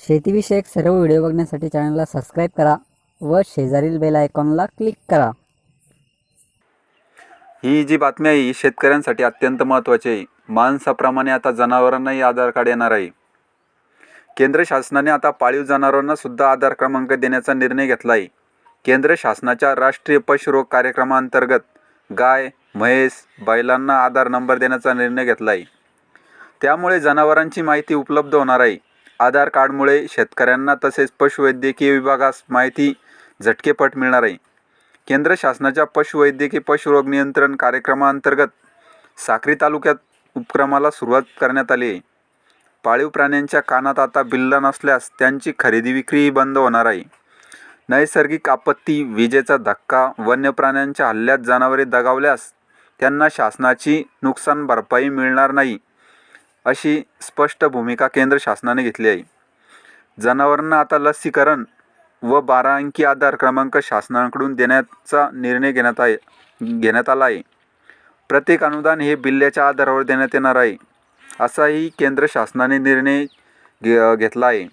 शेतीविषयक सर्व व्हिडिओ बघण्यासाठी चॅनलला सबस्क्राईब करा व शेजारील बेल आयकॉनला क्लिक करा. ही जी बातमी आहे ही शेतकऱ्यांसाठी अत्यंत महत्त्वाची आहे. माणसाप्रमाणे आता जनावरांनाही आधार कार्ड येणार आहे. केंद्र शासनाने आता पाळीव जनावरांना सुद्धा आधार क्रमांक देण्याचा निर्णय घेतला आहे केंद्र शासनाच्या राष्ट्रीय पशुरोग कार्यक्रमाअंतर्गत गाय म्हैस बैलांना आधार नंबर देण्याचा निर्णय घेतला आहे त्यामुळे जनावरांची माहिती उपलब्ध होणार आहे. आधार कार्डमुळे शेतकऱ्यांना तसेच पशुवैद्यकीय विभागास माहिती झटकेपट मिळणार आहे. केंद्र शासनाच्या पशुवैद्यकीय पशुरोग नियंत्रण कार्यक्रमाअंतर्गत साक्री तालुक्यात उपक्रमाला सुरुवात करण्यात आली आहे. पाळीव प्राण्यांच्या कानात आता बिल्ला नसल्यास त्यांची खरेदी विक्रीही बंद होणार आहे. नैसर्गिक आपत्ती विजेचा धक्का वन्य प्राण्यांच्या हल्ल्यात जनावरे दगावल्यास त्यांना शासनाची नुकसान भरपाई मिळणार नाही. अशी स्पष्ट भूमिका केंद्र शासनाने घेतली आहे. जनावरांना आता लसीकरण व बारा अंकी आधार क्रमांक शासनाकडून देण्याचा निर्णय घेण्यात आहे घेण्यात आला आहे. प्रत्येक अनुदान हे बिल्ल्याच्या आधारावर देण्यात येणार आहे असाही केंद्र शासनाने निर्णय घे घेतला आहे.